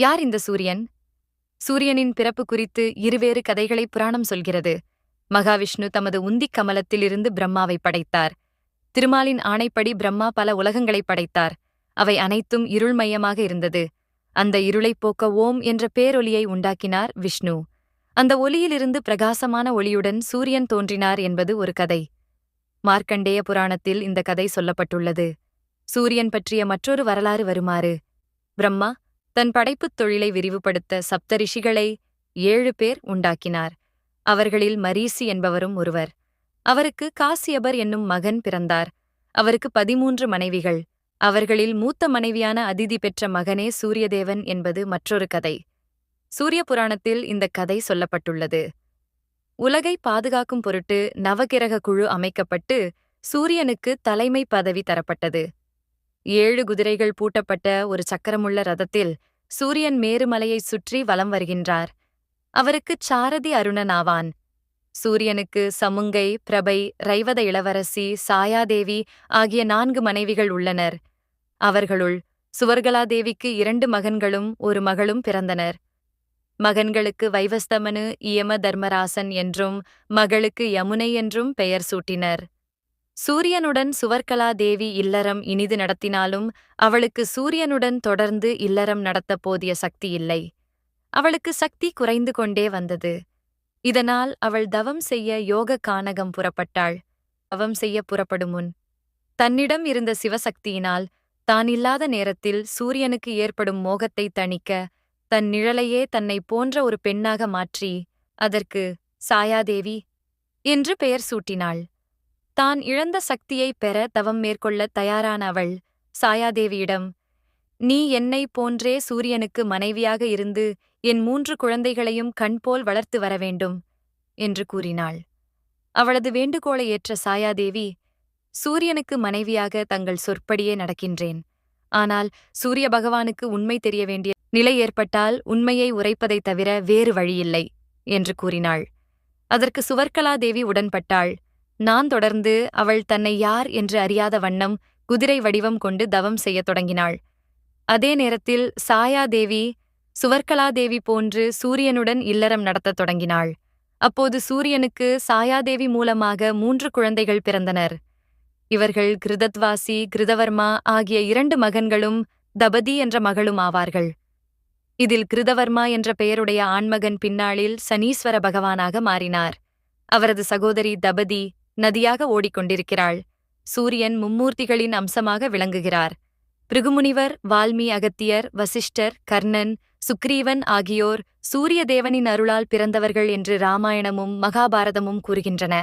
யார் இந்த சூரியன்? சூரியனின் பிறப்பு குறித்து இருவேறு கதைகளை புராணம் சொல்கிறது. மகாவிஷ்ணு தமது உந்திக் கமலத்திலிருந்து பிரம்மாவை படைத்தார். திருமாலின் ஆணைப்படி பிரம்மா பல உலகங்களை படைத்தார். அவை அனைத்தும் இருள்மயமாக இருந்தது. அந்த இருளைப் போக்க ஓம் என்ற பேரொலியை உண்டாக்கினார் விஷ்ணு. அந்த ஒலியிலிருந்து பிரகாசமான ஒளியுடன் சூரியன் தோன்றினார் என்பது ஒரு கதை. மார்க்கண்டேய புராணத்தில் இந்த கதை சொல்லப்பட்டுள்ளது. சூரியன் பற்றிய மற்றொரு வரலாறு வருமாறு. பிரம்மா தன் படைப்புத் தொழிலை விரிவுபடுத்த சப்தரிஷிகளை ஏழு பேர் உண்டாக்கினார். அவர்களில் மரீசி என்பவரும் ஒருவர். அவருக்கு காசியபர் என்னும் மகன் பிறந்தார். அவருக்கு பதிமூன்று மனைவிகள். அவர்களில் மூத்த மனைவியான அதிதி பெற்ற மகனே சூரியதேவன் என்பது மற்றொரு கதை. சூரிய புராணத்தில் இந்த கதை சொல்லப்பட்டுள்ளது. உலகை பாதுகாக்கும் பொருட்டு நவகிரக குழு அமைக்கப்பட்டு சூரியனுக்கு தலைமை பதவி தரப்பட்டது. ஏழு குதிரைகள் பூட்டப்பட்ட ஒரு சக்கரமுள்ள ரதத்தில் சூரியன் மேருமலையை சுற்றி வலம் வருகின்றார். அவருக்குச் சாரதி அருணன் ஆவான். சூரியனுக்கு சமுங்கை பிரபை ரைவத இளவரசி சாயாதேவி ஆகிய நான்கு மனைவிகள் உள்ளனர். அவர்களுள் சுவர்கலாதேவிக்கு இரண்டு மகன்களும் ஒரு மகளும் பிறந்தனர். மகன்களுக்கு வைவஸ்தமனு இயம தர்மராசன் என்றும் மகளுக்கு யமுனை என்றும் பெயர் சூட்டினர். சூரியனுடன் சுவர்கலா தேவி இல்லறம் இனிது நடத்தினாலும் அவளுக்கு சூரியனுடன் தொடர்ந்து இல்லறம் நடத்தப் போதிய சக்தி இல்லை. அவளுக்கு சக்தி குறைந்து கொண்டே வந்தது. இதனால் அவள் தவம் செய்ய யோக கானகம் புறப்பட்டாள். தவம் செய்ய புறப்படும் முன் தன்னிடம் இருந்த சிவசக்தியினால் தான் இல்லாத நேரத்தில் சூரியனுக்கு ஏற்படும் மோகத்தை தணிக்க தன் நிழலையே தன்னை போன்ற ஒரு பெண்ணாக மாற்றி அதற்கு சாயாதேவி என்று பெயர் சூட்டினாள். தான் இழந்த சக்தியைப் பெற தவம் மேற்கொள்ள தயாரான அவள் சாயாதேவியிடம் நீ என்னை போன்றே சூரியனுக்கு மனைவியாக இருந்து என் மூன்று குழந்தைகளையும் கண்போல் வளர்த்து வர வேண்டும் என்று கூறினாள். அவளது வேண்டுகோளை ஏற்ற சாயாதேவி சூரியனுக்கு மனைவியாக தங்கள் சொற்படியே நடக்கின்றேன். ஆனால் சூரிய பகவானுக்கு உண்மை தெரிய வேண்டிய நிலை ஏற்பட்டால் உண்மையை உரைப்பதைத் தவிர வேறு வழியில்லை என்று கூறினாள். அதற்கு சுவர்கலாதேவி உடன்பட்டாள். நான் தொடர்ந்து அவள் தன்னை யார் என்று அறியாத வண்ணம் குதிரை வடிவம் கொண்டு தவம் செய்யத் தொடங்கினாள். அதே நேரத்தில் சாயாதேவி சுவர்கலாதேவி போன்று சூரியனுடன் இல்லறம் நடத்தத் தொடங்கினாள். அப்போது சூரியனுக்கு சாயாதேவி மூலமாக மூன்று குழந்தைகள் பிறந்தனர். இவர்கள் கிருதத்வாசி கிருதவர்மா ஆகிய இரண்டு மகன்களும் தபதி என்ற மகளும் ஆவார்கள். இதில் கிருதவர்மா என்ற பெயருடைய ஆண்மகன் பின்னாளில் சனீஸ்வர பகவானாக மாறினார். அவரது சகோதரி தபதி நதியாக ஓடிக்கொண்டிருக்கிறாள். சூரியன் மும்மூர்த்திகளின் அம்சமாக விளங்குகிறார். பிருகுமுனிவர் வால்மீ அகத்தியர் வசிஷ்டர் கர்ணன் சுக்ரீவன் ஆகியோர் சூரிய தேவனின் அருளால் பிறந்தவர்கள் என்று ராமாயணமும் மகாபாரதமும் கூறுகின்றன.